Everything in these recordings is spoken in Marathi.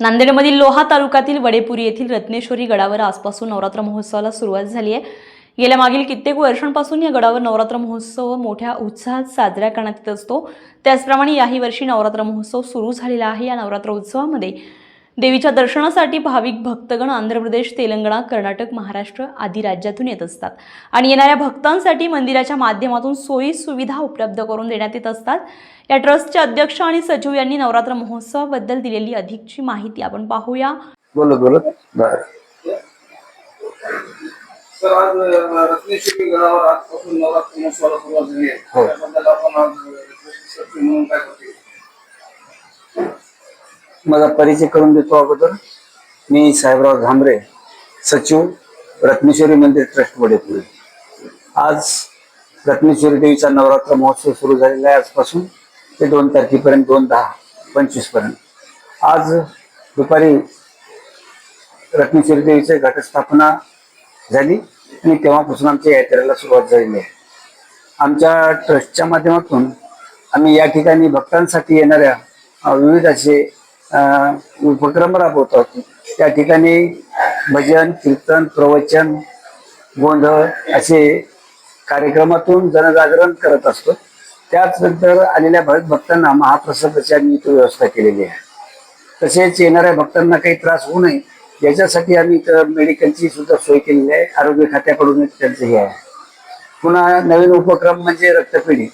नांदेडमधील लोहा तालुक्यातील वडेपुरी येथील रत्नेश्वरी गडावर आजपासून नवरात्र महोत्सवाला सुरुवात झाली आहे. गेल्या मागील कित्येक वर्षांपासून या गडावर नवरात्र महोत्सव मोठ्या उत्साहात साजरा करण्यात येत असतो. त्याचप्रमाणे याही वर्षी नवरात्र महोत्सव सुरू झालेला आहे. या नवरात्र उत्सवामध्ये देवीच्या दर्शनासाठी भाविक भक्तगण आंध्र प्रदेश तेलंगणा कर्नाटक महाराष्ट्र आदी राज्यातून येत असतात. आणि येणाऱ्या भक्तांसाठी मंदिराच्या माध्यमातून सोयी सुविधा उपलब्ध करून देण्यात येत असतात. या ट्रस्टचे अध्यक्ष आणि सचिव यांनी नवरात्र महोत्सवाबद्दल दिलेली अधिकची माहिती आपण पाहूया. बोलत बोलत तर आज रत्नेश्वरी गडावर आजपासून नवरात्र महोत्सवाला सुरुवात झाली आहे. हो. त्याबद्दल आपण आज म्हणून काय करते माझा परिचय करून देतो अगोदर. मी साहेबराव झांबरे सचिव रत्नेश्वरी मंदिर ट्रस्ट वडेपुरी आज रत्नेश्वरी देवीचा नवरात्र महोत्सव सुरू झालेला आहे आजपासून. ते दोन तारखेपर्यंत दोन दहा पंचवीसपर्यंत आज दुपारी रत्नेश्वरी देवीची घटस्थापना झाली आणि तेव्हापासून आमच्या यात्रेला सुरुवात झालेली आहे. आमच्या ट्रस्टच्या माध्यमातून आम्ही या ठिकाणी भक्तांसाठी येणाऱ्या विविध असे उपक्रम राबवतो त्या ठिकाणी भजन कीर्तन प्रवचन गोंधळ असे कार्यक्रमातून जनजागरण करत असतो. त्याचनंतर आलेल्या भाविक भक्तांना महाप्रसादाची आम्ही इथं व्यवस्था केलेली आहे. तसेच येणाऱ्या भक्तांना काही त्रास होऊ नये याच्यासाठी आम्ही इथं मेडिकलची सुद्धा सोय केलेली आहे. आरोग्य खात्याकडून त्यांचं हे आहे. पुन्हा नवीन उपक्रम म्हणजे रक्तपेढी.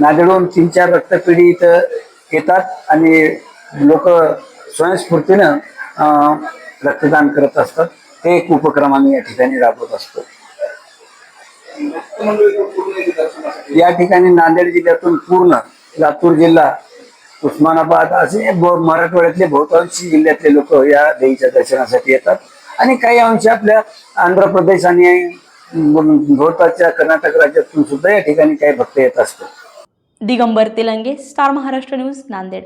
नांदेडहून तीन चार रक्तपेढी इथं येतात आणि लोक स्वयंस्फूर्तीनं रक्तदान करत असतात. ते एक उपक्रम आम्ही या ठिकाणी राबवत असतो. या ठिकाणी नांदेड जिल्ह्यातून पूर्ण लातूर जिल्हा उस्मानाबाद असे मराठवाड्यातले बहुतांश जिल्ह्यातले लोक या देवीच्या दर्शनासाठी येतात. आणि काही अंश आपल्या आंध्र प्रदेश आणि भोवताच्या कर्नाटक राज्यातून सुद्धा या ठिकाणी काही भक्त येत असतात. Digambar Telange Star Maharashtra news Nanded.